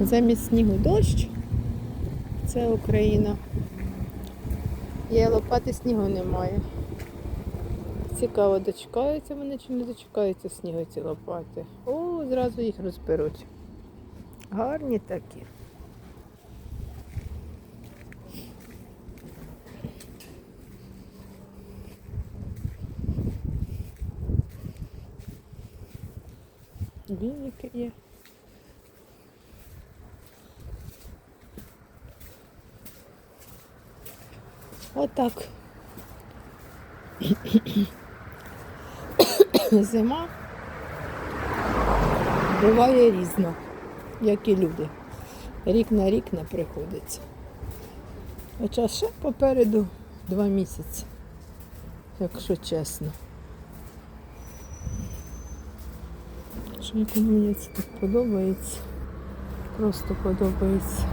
Замість снігу дощ. Це Україна. Є лопати снігу немає. Цікаво, дочекаються вони чи не дочекаються снігу ці лопати. О, зразу їх розберуть. Гарні такі. Віники є. Отак. Зима буває різна, як і люди. Рік на рік не приходиться. Хоча ще попереду два місяці, якщо чесно. Що мені це так подобається. Просто подобається.